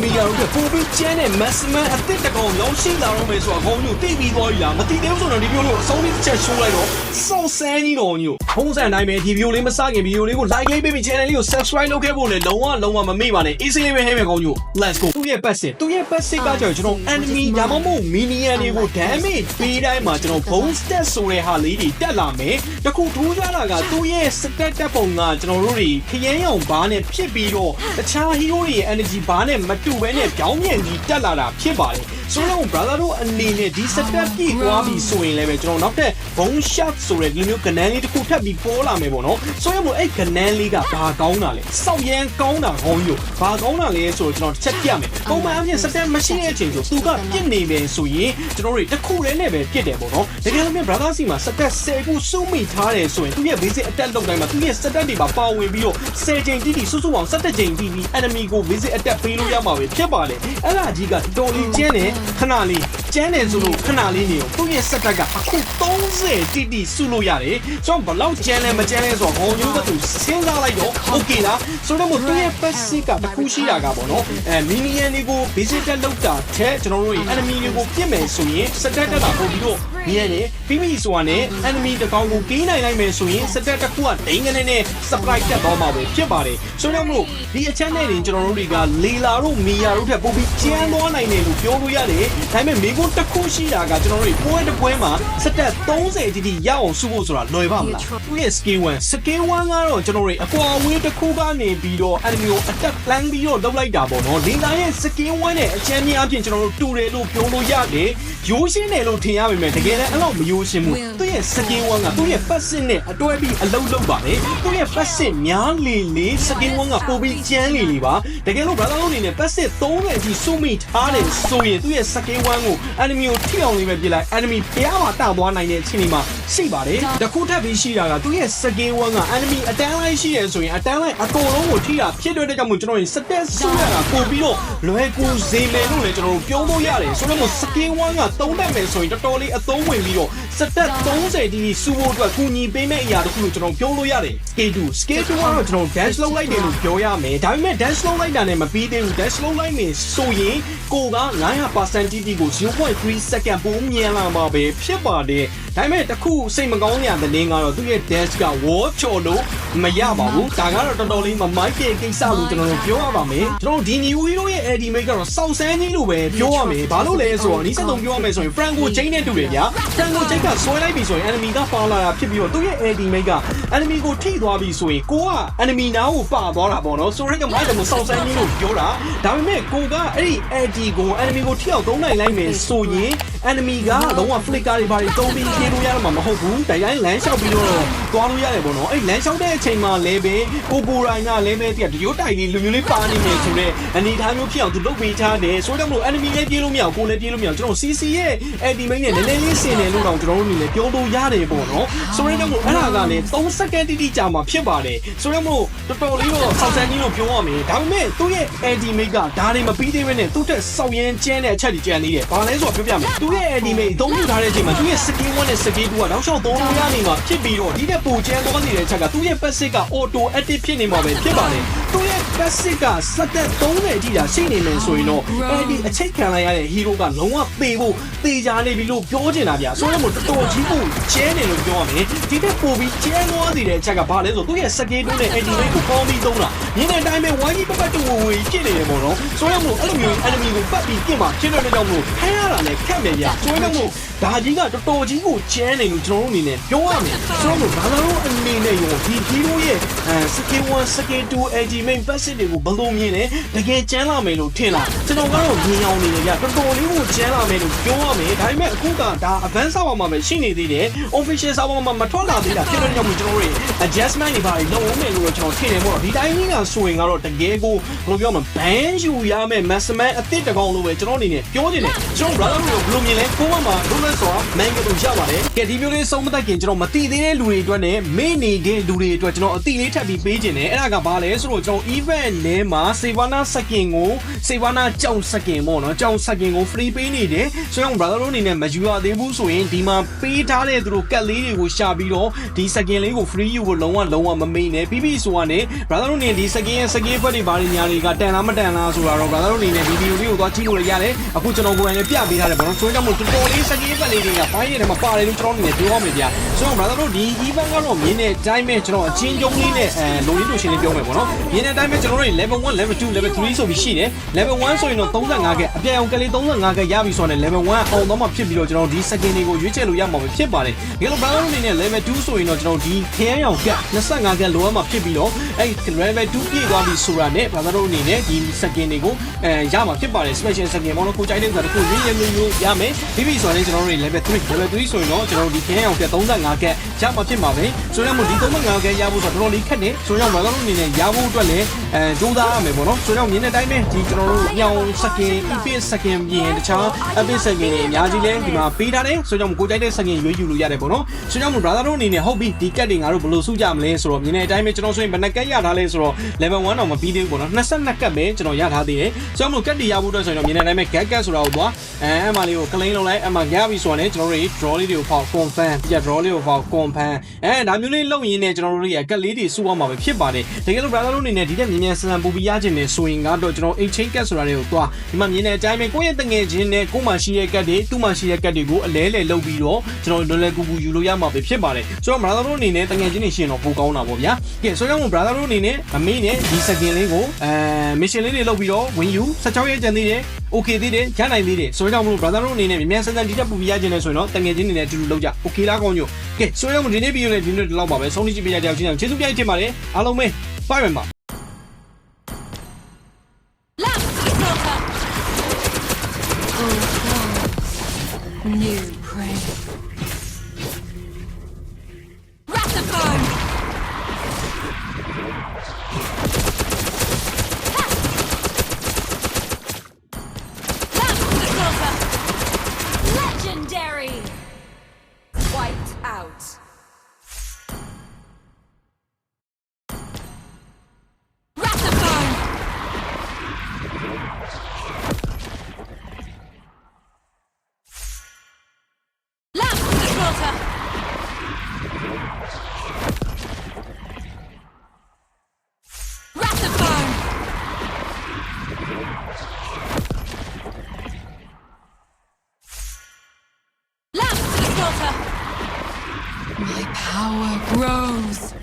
enemy ကတော့ပိုပြီးကျန်းတဲ့ maximum အသစ်တစ်ကောင်လုံးရှိလာတော့မယ်ဆိုတော့ခေါင်းမျိုးတိပြီးသွားပြီလားမတိသေးဘူးဆိုတော့ဒီမျိုးလို့အဆုံးလေးတစ်ချက်ရှိုးလိုက်တော့စောက်ဆန်းကြီးတော်ကြီးကိုဖုံးစံတိုင်းပဲဒီဗီဒီယိုလေးမစခင်ဗီဒီယိုလေးကို like လေးပေးပြီး channel လေးကို subscribe လုပ်ခဲ့ဖို့လည်းလုံးဝလုံးဝမမေ့ပါနဲ့ easy လေးပဲဟဲ့မယ်ခေါင်းမျိုး let's go သူ့ရဲ့ passive သူ့ရဲ့ passive ကကြောင့်ကျွန်တော် enemy ဒါမှမဟုတ် minion တွေကို damage ပေးတိုင်းမှာကျွန်တော် bone stat ဆိုတဲ့ဟာလေးတွေတက်လာမယ်တခုထူးခြားတာကသူ့ရဲ့ stat တက်ပုံကကျွန်တော်တို့တွေခရမ်းရောင်ဘားနဲ့ဖြစ်ပြီးတော့တခြား hero တွေရဲ့ energy ဘားနဲ့မတူဘဲနဲ့ပြောင်းပြန်ပြီးတက်လာတာဖြစ်ပါတယ် ဆိုတော့ brother တို့အနေနဲ့ဒီ stat ပြည့်သွားပြီဆိုရင်လည်းပဲကျွန်တော်နောက်ထပ် bone shot ဆိုတဲ့ဒီမျိုးကနန်းလေးတစ်ခုထပ်ပြီးပေါ်လာမယ်ပေါ့နော်ဆိုရင်မို့အဲ့ကနန်းလေးကဘာကောင်းတာလဲစောက်ရမ်းကောင်းတာဟောင်းယူဘာကောင်းတာလဲဆိုတော့ကျွန်တော်တစ်ချက်ပြမယ်ပုံမှန်အပြင် stat မရှိတဲ့အချိန်ဆိုသူကပြစ်နေမယ်ဆိုရင်ကျွန်တော်တို့တစ်ခုတည်းနဲ့ပဲပြစ်တယ်ပေါ့နော်တကယ်လို့ brother စီမှာ stat 10ခုစုမိထားတယ်ဆိုရင်သူရဲ့ basic attack လောက်တိုင်းမှာသူရဲ့ stat တွေပါပါဝင်ပြီးတော့10ချိန်တိတိစုစုပေါင်း17ချိန်တိတိ enemy ကို basic attack ပေးလို့ရမှာပဲဖြစ်ပါတယ်အဲ့ဒါကြီးကတော်လေးကျန်းတယ်ခဏလေး ကျန်းတယ်ဆိုလို့ခဏလေးနေအောင်သူရဲ့ stat ကအခု30တိတိစုလို့ရတယ်ဆိုတော့ဘလောက်ကျန်းလဲမကျန်းလဲဆိုတော့ဟောမျိုးကသူစဉ်းစားလိုက်တော့ okay လားဆိုတော့မို့သူရဲ့ passive ကတစ်ခုရှိတာကပေါ့နော်အဲ minion တွေကို basic attack လောက်တာတဲ့ကျွန်တော်တို့ enemy တွေကိုပြစ်မယ်ဆိုရင် stat တက်တာပို့ပြီးတော့မြင်ရတယ်ပြီးပြီဆိုတာနဲ့ enemy တကောင်ကိုပေးနိုင်လိုက်မယ်ဆိုရင် stat တစ်ခုကဒိန်းကနေနဲ့ surprise တက်သွားမှာပဲဖြစ်ပါတယ်ဆိုတော့မို့ဒီအချက်နဲ့တင်ကျွန်တော်တို့တွေကလေလာတို့မီယာတို့ထက်ပိုပြီးကျန်းသွားနိုင်တယ်လို့ပြောလို့ရတယ်ဒါပေမဲ့မိကုန်းတစ်ခုရှိတာကကျွန်တော်တို့ပွဲတစ်ပွဲမှာ stat 30တိတိရအောင်စုဖို့ဆိုတာလွယ်ပါမလားသူရဲ့ skill 1 skill 1ကတော့ကျွန်တော်တို့အကွာအဝေးတစ်ခုကနေပြီးတော့ enemy ကို attack plan ပြီးတော့လုပ်လိုက်တာပေါ့နော်လေလာရဲ့ skill 1နဲ့အချမ်းများအပြင်ကျွန်တော်တို့တူတယ်လို့ပြောလို့ရတယ်ရိုးရှင်းတယ်လို့ထင်ရပါမယ်တကယ်လည်းအဲ့လိုမရိုးရှင်းဘူးသူရဲ့ skill 1ကသူရဲ့ passive နဲ့အတွဲပြီးအလုပ်လုပ်ပါတယ်သူရဲ့ passive များလေလေ skill 1ကပိုပြီးကျန်းလေလေပါတကယ်လို့ brother တို့အနေနဲ့ passive 3နဲ့အထိစုမိထားတယ်ဆိုရင်သူရဲ့ skill 1ကို enemy ကိုထိအောင်လေးပဲပြစ်လိုက် enemy ဖျားမှာတောက်သွားနိုင်တဲ့အချိန်ဒီမှာရှိပါတယ်တခုထပ်ပြီးရှိတာကသူရဲ့ skill 1က enemy အတန်းလိုက်ရှိရဆိုရင်အတန်းလိုက်အကုန်လုံးကိုထိတာဖြစ်တဲ့အတွက်ကြောင့်မို့ကျွန်တော်တို့ stat စုရတာပို့ပြီးတော့လွယ်ကူစေမယ်လို့လည်းကျွန်တော်တို့ပြောလို့ရတယ်ဆိုတော့ skill 1ကသုံးတတ်မယ်ဆိုရင်တော်တော်လေးအသုံးဝင်ပြီးတော့ stat 30ဒီစုဖို့အတွက်ကူညီပေးမယ့်အရာတခုလို့ကျွန်တော်ပြောလို့ရတယ် scale 2 scale 2ကတော့ကျွန်တော် dash လုပ်လိုက်တယ်လို့ပြောရမယ်ဒါပေမဲ့ dash လုပ်လိုက်တာနဲ့မပြီးသေးဘူး dash လုပ်လိုက်မယ်ဆိုရင်ကိုက900% TT ကို0.3 second ပိုမြန်လာမှာပဲဖြစ်ပါတယ်ဒါပေမဲ့တခုစိတ်မကောင်းရတဲ့လင်းကတော့သူ့ရဲ့ dash က wall ချော်လို့မရပါဘူးဒါကတော့တော်တော်လေးမမိုက်တဲ့ကိစ္စလို့ကျွန်တော်တို့ပြောရပါမယ်ကျွန်တော်ဒီ new hero ရဲ့ AD mate ကတော့စောက်ဆန်းကြီးလို့ပဲပြောရမယ်ဘာလို့လဲဆိုတော့နီးစက်သုံးပြောရမယ်ဆိုရင် Franco Jane နဲ့တူတယ်ဗျာ Franco Jane ကဆွဲလိုက်ပြီဆိုရင် enemy ကပါလာတာဖြစ်ပြီးတော့သူ့ရဲ့ AD mate က enemy ကိုထိသွားပြီဆိုရင်ကိုက enemy နားကိုပါသွားတာပေါ့နော်ဆိုတော့ကမိုက်တယ်မို့စောက်ဆန်းကြီးလို့ပြောတာဒါပေမဲ့ကိုကအဲ့ဒီ AD ကို enemy ကိုထိအောင်သုံးနိုင်လိုက်မယ်ဆိုရင် enemy ကလုံးဝ flicker တွေပါတွေသုံးပြီးပြေးလို့ရတော့မှာမဟုတ်ဘူးတိုင်တိုင်းလမ်းလျှောက်ပြီးတော့သွားလို့ရတယ်ပေါ့နော်အဲ့လမ်းလျှောက်တဲ့အချိန်မှာလည်းပဲကိုကိုရိုင်းကလည်းပဲတကယ်ရိုးတိုင်လေးလူမျိုးလေးပါနေမယ်ဆိုတော့အနေထားမျိုးဖြစ်အောင်သူလုပ်ပေးထားတယ်ဆိုတော့မလို့ enemy လည်းပြေးလို့မရဘူးကိုလည်းပြေးလို့မရဘူးကျွန်တော် CC ရဲ့ anti main နဲ့နည်းနည်းလေးဆင်တယ်လို့တော့ကျွန်တော်တို့အနေနဲ့ပြောလို့ရတယ်ပေါ့နော်ဆိုတော့မို့အဲ့ဒါကလည်း3စက္ကန့်တိတိကြာမှာဖြစ်ပါတယ်ဆိုတော့မို့တော်တော်လေးတော့စောက်ဆန်းကြီးလို့ပြောရမယ်ဒါပေမဲ့သူ့ရဲ့ anti main ကဒါတွေမပြီးသေးဘဲနဲ့သူ့တက်စောက်ရမ်းကျန်းတဲ့အချက်တွေကျန်သေးတယ်ဘာလဲဆိုတော့ပြောပြမယ်သူ့ရဲ့ anti main အသုံးပြုထားတဲ့အချိန်မှာသူ့ရဲ့ skill 1နဲ့ skill 2ကနောက်လျှောက်သုံးလို့ရနေမှာဖြစ်ပြီးတော့ဒီတဲ့ပိုကျန်းသွားနေတဲ့အချက်ကသူ့ရဲ့ passive က auto active ဖြစ်နေမှာပဲဖြစ်ပါတယ်သူ့ရဲ့ passive ကစက်တက်30အထိတာရှိနေမယ်ဆိုရင်တော့အဲဒီအချိတ်ခံလိုက်ရတဲ့ hero ကလုံးဝပေဖို့တေချာနေပြီလို့ပြောချင်တာဗျာဆိုတော့မို့တော်တော်ကြီးကိုကျဲနေလို့ပြောရမယ်ဒီတဲ့ပိုပြီးကျဲသွားနေတဲ့အချက်ကဘာလဲဆိုသူ့ရဲ့ skill 2နဲ့ anti rate ကိုပေါင်းပြီးသုံးတာမြင်တဲ့အတိုင်းပဲဝိုင်းကြီးပတ်ပတ်တူဝေဖြစ်နေတယ်ပေါ့နော်ဆိုတော့မို့အဲ့လိုမျိုး enemy ကိုပတ်ပြီးပြင်မှာဖြစ်တဲ့ကြောင့်မို့ခိုင်းရတာလည်းခက်မယ်ဗျာဆိုတော့မို့ဒါကြီးကတော်တော်ကြီးကိုကျဲနေလို့ကျွန်တော်တို့အနေနဲ့ပြောရမယ်ဆိုတော့ဘာသာလို့အနေနဲ့ရောဒီ hero ရဲ့အဲ skill 1 skill 2 AG main passive တွေကိုဘယ်လိုမြင်လဲတကယ်ကျန်းလာမယ်လို့ထင်လားကျွန်တော်ကတော့မြင်အောင်နေတယ်ဗျတော်တော်လေးကိုကျန်းလာမယ်လို့ပြောရမယ်ဒါပေမဲ့အခုကဒါ advanced server မှာပဲရှိနေသေးတယ် official server မှာမထွက်လာသေးတာဖြစ်တဲ့ကြောင့်ကျွန်တော်တို့ adjustment တွေပါလုပ်အောင်မယ်လို့ကျွန်တော်ထင်တယ်ပေါ့ဒီတိုင်းကြီးကဆိုရင်ကတော့တကယ်ကိုဘယ်လိုပြောမလဲ ban ယူရမယ် maximum အသစ်တကောင်လို့ပဲကျွန်တော်အနေနဲ့ပြောနေတယ်ကျွန်တော် brother တို့ဘယ်လိုမြင်လဲကိုမမှာ roller Forest ဆိုတာ man ကတော့ရပါတယ်ကဲဒီမျိုးလေးဆုံးမသက်ခင်ကျွန်တော်မတိသေးတဲ့လူတွေအတွက်နဲ့မေ့နေတဲ့လူတွေအတွက်ကျွန်တော်အတိလေးထပ်ပြီးပေးခြင်းတယ်အဲ့ဒါကဘာလဲဆိုတော့ကျွန်တော် event ထဲမှာ Savannah Skin ကို Savannah ကြောင် Skin ပေါ့နော်ကြောင် Skin ကို free ပေးနေတယ်ဆိုတော့ brother တို့အနေနဲ့မယူရသေးဘူးဆိုရင်ဒီမှာပေးထားတဲ့သူတို့ကတ်လေးတွေကိုရှာပြီးတော့ဒီ Skin လေးကို free ယူဖို့လုံးဝလုံးဝမမေ့နဲ့ပြီးပြီဆိုကနေ brother တို့အနေနဲ့ဒီ Skin ရဲ့ Skin ဘက်တွေဘာတွေညာတွေကတန်လားမတန်လားဆိုတာတော့ brother တို့အနေနဲ့ဒီ video လေးကိုသွားကြည့်လို့ရရတယ်အခုကျွန်တော်ကိုယ်တိုင်လည်းပြပေးထားတယ်ပေါ့နော်ဆိုတော့မို့တော်တော်လေး Skin ဘက်လေးတွေကပိုင်းရတယ်မှာပါတယ်လို့ကျွန်တော်အနေနဲ့ပြောရမယ်ဗျာဆိုတော့ brother တို့ဒီ event ကတော့မြင်းတဲ့အတိုင်းပဲကျွန်တော်အချင်းကျုံလေးနဲ့အဲလိုရင်းလို့ရှင်းလေးပြောမယ်ပေါ့နော်မြင်းတဲ့အတိုင်းပဲကျွန်တော်တို့ level 1 level 2 level 3ဆိုပြီးရှိတယ် level 1ဆိုရင်တော့35ကအပြည့်အောင်ကလေး35ကရပြီဆိုတော့ level 1အောင်တော့မှဖြစ်ပြီးတော့ကျွန်တော်ဒီ second တွေကိုရွေးချယ်လို့ရမှာပဲဖြစ်ပါတယ်ဒီလို brother အနေနဲ့ level 2ဆိုရင်တော့ကျွန်တော်ဒီခရမ်းရောင်က25ကလိုအပ်မှာဖြစ်ပြီးတော့အဲ level 2ပြည့်သွားပြီဆိုတာနဲ့ brother အနေနဲ့ဒီ second တွေကိုအဲရမှာဖြစ်ပါတယ် special second ပေါ့နော်ကိုကြိုက်တဲ့ဥစ္စာတစ်ခုရွေးရလို့လို့ရမယ်ပြီးပြီဆိုရင်ကျွန်တော်တို့ level 3 level 3ဆိုရင်တော့ကျွန်တော်တို့ဒီခရမ်းရောင်က35က ရမှာဖြစ်မှာပဲဆိုတော့မို့ဒီ35ကရဖို့ဆိုတော့တော်တော်လေးခက်နေဆိုတော့ brother အနေနဲ့ရဖို့အတွက်လည်းအဲကြိုးစားရမယ်ပေါ့နော်ဆိုတော့မြင်တဲ့အတိုင်းပဲဒီကျွန်တော်တို့ညောင် second epic second ပြင်တခြား epic second တွေအများကြီးလဲဒီမှာပေးထားတယ်ဆိုတော့ကိုကြိုက်တဲ့ second ရွေးယူလို့ရတယ်ပေါ့နော်ဆိုတော့ brother တို့အနေနဲ့ဟုတ်ပြီဒီကတ်တွေငါတို့ဘယ်လိုစုကြမလဲဆိုတော့မြင်တဲ့အတိုင်းပဲကျွန်တော်ဆိုရင်ဘယ်နှကတ်ရထားလဲဆိုတော့ level 1တော့မပြီးသေးဘူးပေါ့နော်22ကတ်ပဲကျွန်တော်ရထားသေးတယ်ဆိုတော့ကတ်တွေရဖို့အတွက်ဆိုရင်တော့မြင်တဲ့အတိုင်းပဲ gag gag ဆိုတာကိုပေါ့အဲအမှလေးကို claim လုပ်လိုက်အမှရပြီဆိုတော့ကျွန်တော်တို့ draw လေးတွေကိုဖောက် confirm ပြ draw လေးကိုဖောက် confirm အဲဒါမျိုးလေးလုပ်ရင်းနဲ့ကျွန်တော်တို့ရဲ့ကတ်လေးတွေစုအောင်မှာပဲဖြစ်ပါတယ်တကယ်လို့ brother တို့အနေနဲ့ဒီတက်မြင်မြန်ဆန်ဆန်ပူပြီးရခြင်းနဲ့ဆိုရင်ကတော့ကျွန်တော် exchange cat ဆိုတာတွေကိုသွားဒီမှာမြင်တဲ့အတိုင်းပဲကိုယ့်ရဲ့တငယ်ချင်းနဲ့ကိုယ်မှရှိရဲ့ကတ်တွေသူ့မှရှိရဲ့ကတ်တွေကိုအလဲလဲလုပ်ပြီးတော့ကျွန်တော်လွယ်လွယ်ကူကူယူလို့ရမှာပဲဖြစ်ပါတယ်ဆိုတော့ brother တို့အနေနဲ့တငယ်ချင်းတွေရှင်တော့ပိုကောင်းတာပေါ့ဗျာကဲဆိုတော့ brother တို့အနေနဲ့မမေးနဲ့ဒီ second လေးကိုအဲ mission လေးတွေလုပ်ပြီးတော့ဝင်ယူ16ရက်ကျန်သေးတယ် okay သေးတယ်ရနိုင်သေးတယ်ဆိုတော့မလို့ brother တို့အနေနဲ့မြန်မြန်ဆန်ဆန်ဒီတက်ပူပြီးရခြင်းနဲ့ဆိုရင်တော့တငယ်ချင်းတွေနဲ့အတူတူလုပ်ကြ okay လားကောင်းညို့ကဲဆိုတော့ဒီနေ့ဗီဒီယိုလေးဒီနေ့ဒီလောက်ပါပဲဆုံးဖြတ်ကြည့်ပြကြတဲ့အောင်ချင်းအောင်ကျေးဇူးပြည့်တင်ပါတယ်အားလုံးပဲ bye bye My power grows.